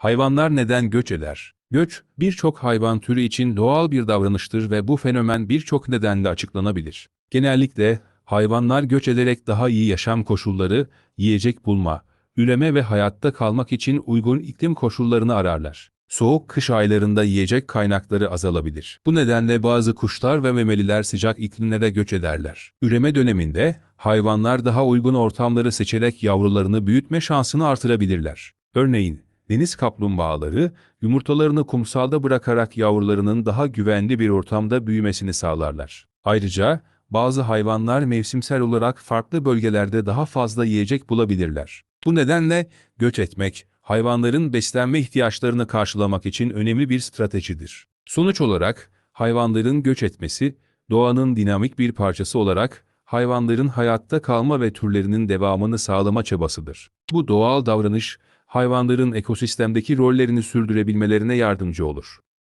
Hayvanlar neden göç eder? Göç, birçok hayvan türü için doğal bir davranıştır ve bu fenomen birçok nedenle açıklanabilir. Genellikle hayvanlar göç ederek daha iyi yaşam koşulları, yiyecek bulma, üreme ve hayatta kalmak için uygun iklim koşullarını ararlar. Soğuk kış aylarında yiyecek kaynakları azalabilir. Bu nedenle bazı kuşlar ve memeliler sıcak iklimlere göç ederler. Üreme döneminde hayvanlar daha uygun ortamları seçerek yavrularını büyütme şansını artırabilirler. Örneğin deniz kaplumbağaları yumurtalarını kumsalda bırakarak yavrularının daha güvenli bir ortamda büyümesini sağlarlar. Ayrıca bazı hayvanlar mevsimsel olarak farklı bölgelerde daha fazla yiyecek bulabilirler. Bu nedenle göç etmek, hayvanların beslenme ihtiyaçlarını karşılamak için önemli bir stratejidir. Sonuç olarak, hayvanların göç etmesi, doğanın dinamik bir parçası olarak, hayvanların hayatta kalma ve türlerinin devamını sağlama çabasıdır. Bu doğal davranış, hayvanların ekosistemdeki rollerini sürdürebilmelerine yardımcı olur.